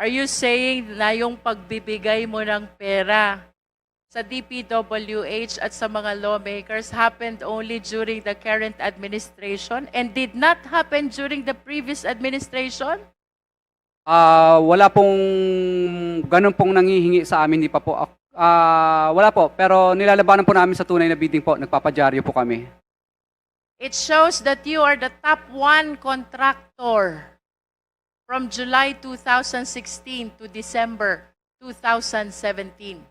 Are you saying na yung pagbibigay mo ng pera sa DPWH at sa mga lawmakers happened only during the current administration and did not happen during the previous administration? Ah, wala pong ganun pong nangihingi sa amin, di pa po. ak- Ah, wala po, pero nilalabanan po namin sa tunay na bidding po. Nagpapadyaryo po kami. It shows that you are the top one contractor from July 2016 to December 2017.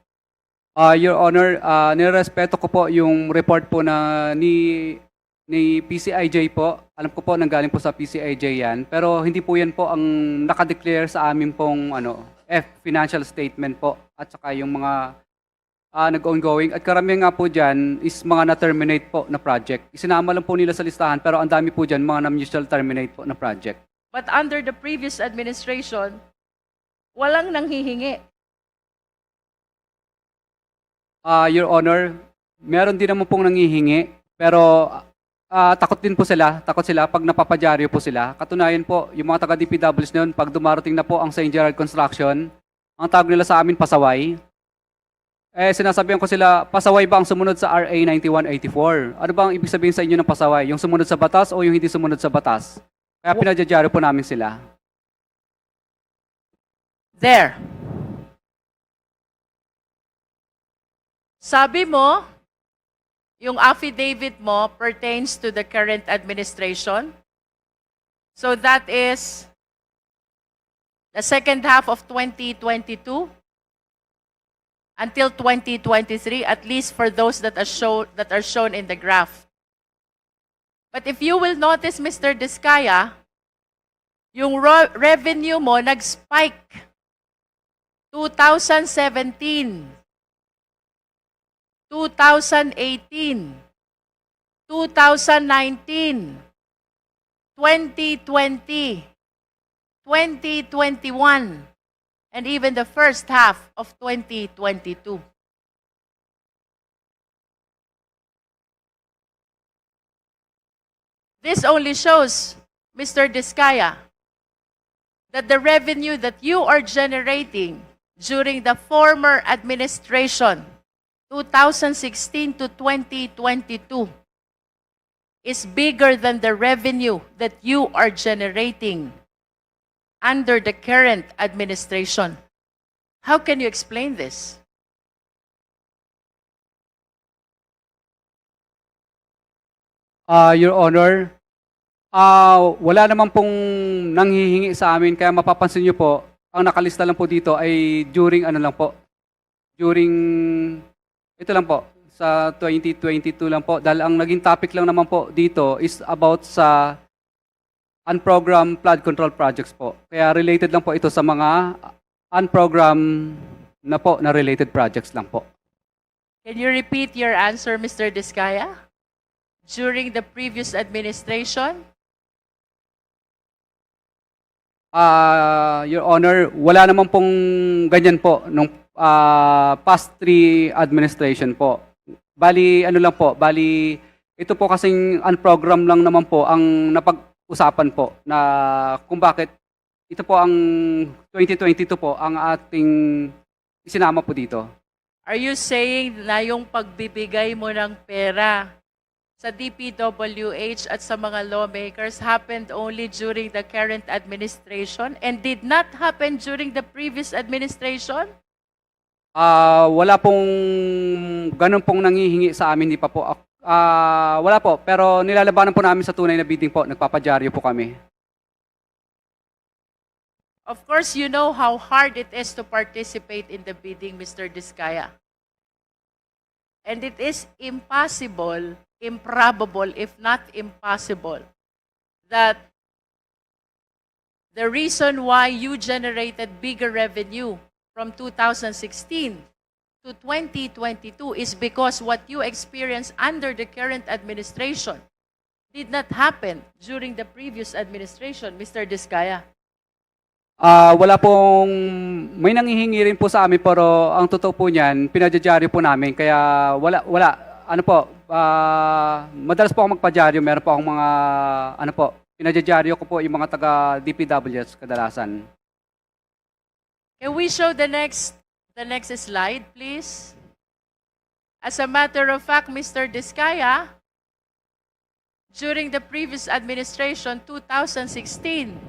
Ah, Your Honor, ah, nirespeto ko po yung report po na ni ni PCIJ po. Alam ko po nanggaling po sa PCIJ yan, pero hindi po yan po ang nakadeclare sa amin pong ano, F financial statement po at saka yung mga ah, nag-ongoing at karamihan nga po diyan is mga na-terminate po na project. Isinama lang po nila sa listahan pero ang dami po diyan mga na-mutual terminate po na project. But under the previous administration, walang nanghihingi. Ah, Your Honor, meron din naman pong nangihingi, pero ah, takot din po sila, takot sila pag napapadyaryo po sila. Katunayan po, yung mga taga DPWs na yun, pag dumarating na po ang St. Gerard Construction, ang tawag nila sa amin pasaway. Eh, sinasabihan ko sila, pasaway ba ang sumunod sa RA 9184? Ano ba ang ibig sabihin sa inyo ng pasaway? Yung sumunod sa batas o yung hindi sumunod sa batas? Kaya pinadyaryo po namin sila. There. Sabi mo, yung affidavit mo pertains to the current administration. So that is the second half of 2022 until 2023, at least for those that are, show, that are shown in the graph. But if you will notice, Mr. Diskaya, yung revenue mo nag-spike 2017, 2018, 2019, 2020, 2021, and even the first half of 2022. This only shows, Mr. Diskaya, that the revenue that you are generating during the former administration, 2016 to 2022, is bigger than the revenue that you are generating under the current administration. How can you explain this? Ah, Your Honor, ah wala naman pong nanghihingi sa amin kaya mapapansin niyo po, ang nakalista lang po dito ay during ano lang po, during ito lang po sa 2022 lang po dahil ang naging topic lang naman po dito is about sa unprogrammed flood control projects po. Kaya related lang po ito sa mga unprogrammed na po na related projects lang po. Can you repeat your answer, Mr. Diskaya? During the previous administration, Ah, Your Honor, wala naman pong ganyan po nung ah, past three administration po. Bali, ano lang po, bali, ito po kasing unprogram lang naman po ang napag-usapan po na kung bakit ito po ang 2022 po ang ating isinama po dito. Are you saying na yung pagbibigay mo ng pera sa DPWH at sa mga lawmakers happened only during the current administration and did not happen during the previous administration? Ah, wala pong ganun pong nangihingi sa amin, di pa po. Ah, wala po, pero nilalabanan po namin sa tunay na bidding po. Nagpapadyaryo po kami. Of course, you know how hard it is to participate in the bidding, Mr. Diskaya. And it is impossible, improbable, if not impossible, that the reason why you generated bigger revenue from 2016 to 2022 is because what you experienced under the current administration did not happen during the previous administration, Mr. Diskaya. Ah, wala pong may nanghihingi rin po sa amin pero ang totoo po niyan, pinadyaryo po namin kaya wala wala ano po, ah, madalas po ako magpadyaryo, meron po akong mga ano po, pinadyaryo ko po yung mga taga DPWs kadalasan. Can we show the next the next slide, please? As a matter of fact, Mr. Diskaya, during the previous administration, 2016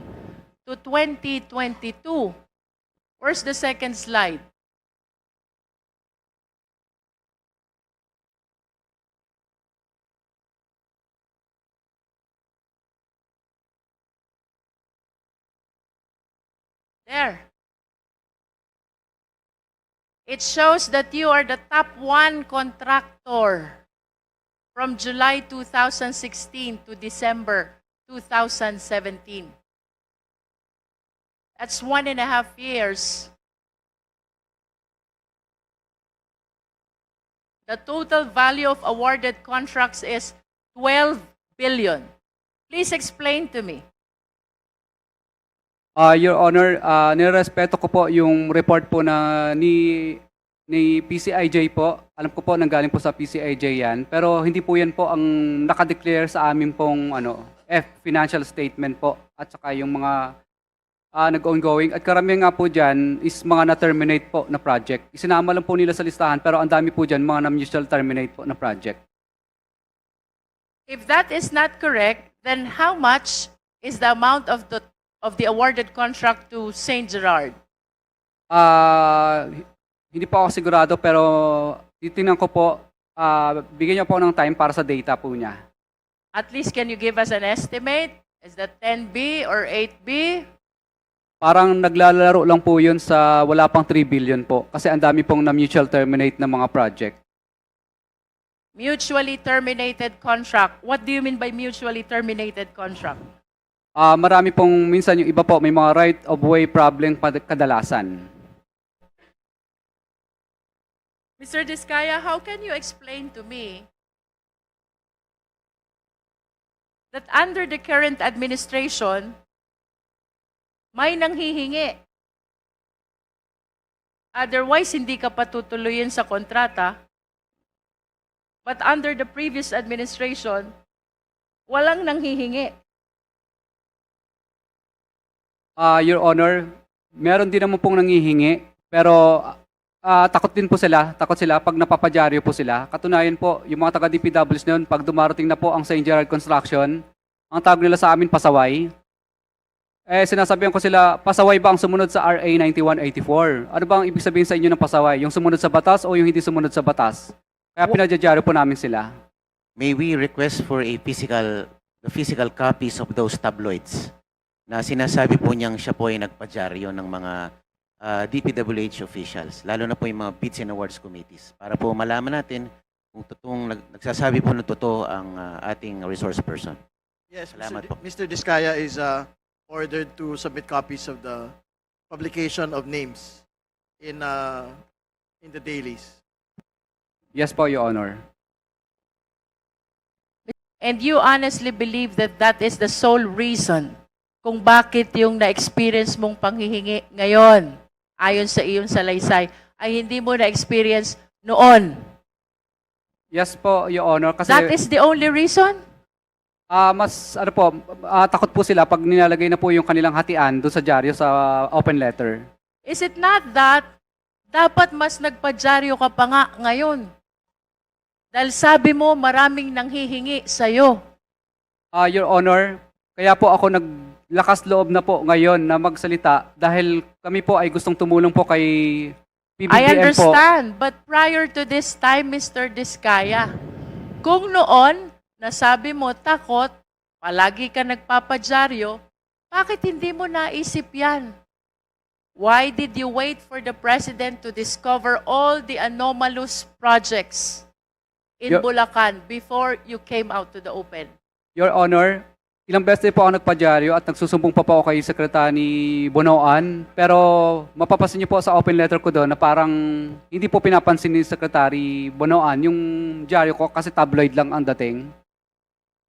to 2022, where's the second slide? There. It shows that you are the top one contractor from July 2016 to December 2017. That's one and a half years. The total value of awarded contracts is 12 billion. Please explain to me. Ah, Your Honor, uh, nirespeto ko po yung report po na ni ni PCIJ po. Alam ko po nanggaling po sa PCIJ yan. Pero hindi po yan po ang nakadeclare sa amin pong ano, F financial statement po at saka yung mga ah, nag-ongoing. At karamihan nga po dyan is mga na-terminate po na project. Isinama lang po nila sa listahan pero ang dami po dyan mga na-mutual terminate po na project. If that is not correct, then how much is the amount of the of the awarded contract to St. Gerard? Ah, hindi po ako sigurado pero titingnan ko po, ah, bigyan niyo po ng time para sa data po niya. At least can you give us an estimate? Is that 10B or 8B? Parang naglalaro lang po yun sa wala pang 3 billion po kasi ang dami pong na mutual terminate na mga project. Mutually terminated contract. What do you mean by mutually terminated contract? Ah, marami pong minsan yung iba po may mga right of way problem kadalasan. Mr. Diskaya, how can you explain to me that under the current administration, may nanghihingi? Otherwise, hindi ka patutuloyin sa kontrata. But under the previous administration, walang nanghihingi. Ah, Your Honor, meron din naman pong nangihingi pero ah, takot din po sila, takot sila pag napapadyaryo po sila. Katunayan po, yung mga taga DPWs noon, pag dumarating na po ang St. Gerard Construction, ang tawag nila sa amin pasaway. Eh, sinasabihan ko sila, pasaway ba ang sumunod sa RA 9184? Ano ba ang ibig sabihin sa inyo ng pasaway? Yung sumunod sa batas o yung hindi sumunod sa batas? Kaya pinadyaryo po namin sila. May we request for a physical, the physical copies of those tabloids na sinasabi po niyang siya po ay nagpadyaryo ng mga ah, DPWH officials, lalo na po yung mga bids and awards committees, para po malaman natin kung totoong nag- nagsasabi po ng totoo ang ah, ating resource person. Yes, Salamat Mr. po. Mr. Diskaya is uh, ordered to submit copies of the publication of names in uh, in the dailies. Yes po, Your Honor. And you honestly believe that that is the sole reason kung bakit yung na-experience mong panghihingi ngayon, ayon sa iyong salaysay, ay hindi mo na-experience noon. Yes po, Your Honor. Kasi, That is the only reason? Ah, mas ano po, ah, takot po sila pag nilalagay na po yung kanilang hatian doon sa dyaryo sa open letter. Is it not that dapat mas nagpadyaryo ka pa nga ngayon? Dahil sabi mo maraming nanghihingi sa'yo. Ah, Your Honor, kaya po ako naglakas loob na po ngayon na magsalita dahil kami po ay gustong tumulong po kay PBBM I po. understand. But prior to this time, Mr. Diskaya, kung noon, nasabi mo takot, palagi ka nagpapadyaryo, bakit hindi mo naisip yan? Why did you wait for the President to discover all the anomalous projects in Yo- Bulacan before you came out to the open? Your Honor, ilang beses po ako nagpadyaryo at nagsusumbong pa po ako kay Sekretary Bonoan. Pero mapapasin niyo po sa open letter ko doon na parang hindi po pinapansin ni Secretary Bonoan yung dyaryo ko kasi tabloid lang ang dating.